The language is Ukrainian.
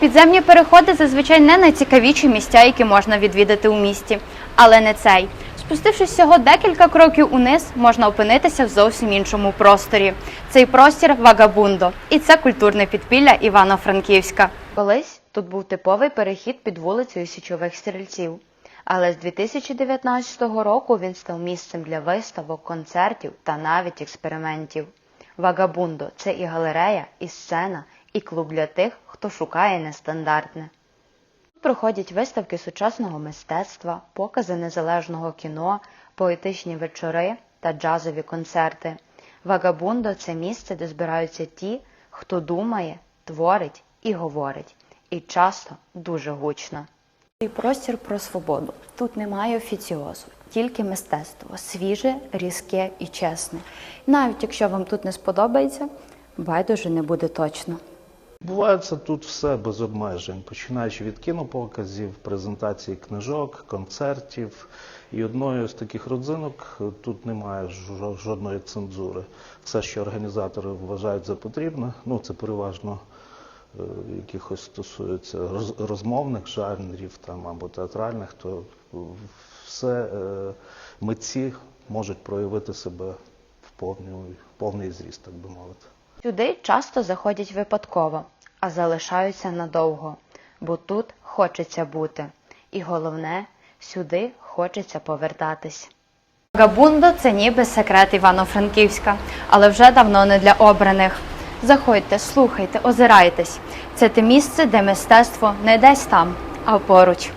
Підземні переходи зазвичай не найцікавіші місця, які можна відвідати у місті, але не цей. Спустившись всього декілька кроків униз, можна опинитися в зовсім іншому просторі. Цей простір Вагабундо, і це культурне підпілля Івано-Франківська. Колись тут був типовий перехід під вулицею Січових стрільців. Але з 2019 року він став місцем для виставок, концертів та навіть експериментів. Вагабундо це і галерея, і сцена, і клуб для тих, хто шукає нестандартне. Тут проходять виставки сучасного мистецтва, покази незалежного кіно, поетичні вечори та джазові концерти. Вагабундо це місце, де збираються ті, хто думає, творить і говорить, і часто дуже гучно. І простір про свободу. Тут немає офіціозу, тільки мистецтво, свіже, різке і чесне. Навіть якщо вам тут не сподобається, байдуже не буде точно. Бувається тут все без обмежень, починаючи від кінопоказів, презентації книжок, концертів. І одною з таких родзинок е, тут немає жодної цензури. Все, що організатори вважають за потрібне, ну це переважно е, якихось стосується роз- розмовних жанрів там або театральних, то все е, митці можуть проявити себе в повний, в повний зріст, так би мовити. Сюди часто заходять випадково, а залишаються надовго, бо тут хочеться бути. І головне, сюди хочеться повертатись. Габундо це ніби секрет Івано-Франківська, але вже давно не для обраних. Заходьте, слухайте, озирайтесь. Це те місце, де мистецтво не десь там, а поруч.